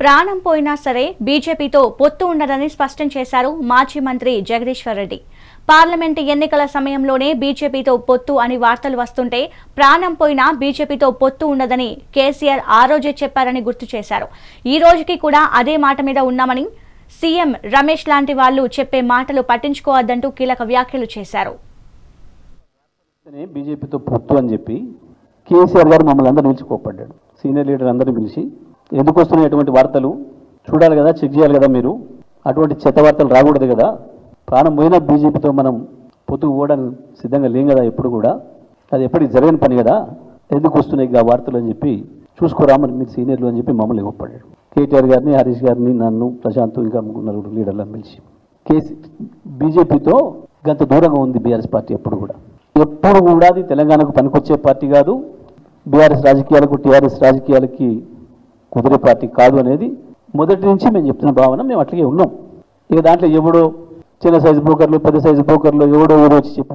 ప్రాణం పోయినా సరే బీజేపీతో పొత్తు ఉండదని స్పష్టం చేశారు మాజీ మంత్రి జగదీశ్వర్ రెడ్డి. పార్లమెంటు ఎన్నికల సమయంలోనే బీజేపీతో పొత్తు అని వార్తలు వస్తుంటే ప్రాణం పోయినా బీజేపీతో పొత్తు ఉండదని కేసీఆర్ ఆ రోజే చెప్పారని గుర్తు చేశారు. ఈ రోజుకి కూడా అదే మాట మీద ఉన్నామని సీఎం రమేష్ లాంటి వాళ్ళు చెప్పే మాటలు పట్టించుకోవద్దంటూ కీలక వ్యాఖ్యలు చేశారు. బీజేపీతో పొత్తు అని చెప్పి కేసీఆర్ గారు మమ్మల్ని అందరూ పిలిచి కోప్పడ్డాడు. సీనియర్ లీడర్ అందరూ పిలిచి ఎందుకు వస్తున్నాయి అటువంటి వార్తలు? చూడాలి కదా చెక్ చేయాలి కదా మీరు? అటువంటి చెత్త వార్తలు రాకూడదు కదా? ప్రాణం పోయిన బీజేపీతో మనం పొత్తు పోవడానికి సిద్ధంగా లేం కదా ఎప్పుడు కూడా? అది ఎప్పటికి జరగని పని కదా? ఎందుకు వస్తున్నాయి ఆ వార్తలు అని చెప్పి చూసుకోరామని మీ మీరు సీనియర్లు అని చెప్పి మమ్మల్ని ఇవ్వపడ్డాడు కేటీఆర్ గారిని హరీష్ గారిని నన్ను ప్రశాంత్ ఇంకా నలుగురు లీడర్లను పిలిచి. కేసీ బీజేపీతో గంత దూరంగా ఉంది బీఆర్ఎస్ పార్టీ ఎప్పుడు కూడా. ఎప్పుడు కూడా అది తెలంగాణకు పనికొచ్చే పార్టీ కాదు. బీఆర్ఎస్ రాజకీయాలకు టీఆర్ఎస్ రాజకీయాలకి కుదిరే పార్టీ కాదు అనేది మొదటి నుంచి మేము చెప్తున్న భావన మేము అట్లాగే ఉన్నాం. ఇక దాంట్లో ఎవడో చిన్న సైజు బ్రోకర్లు పెద్ద సైజు బ్రోకర్లు ఎవడో ఎవడో వచ్చి చెప్పి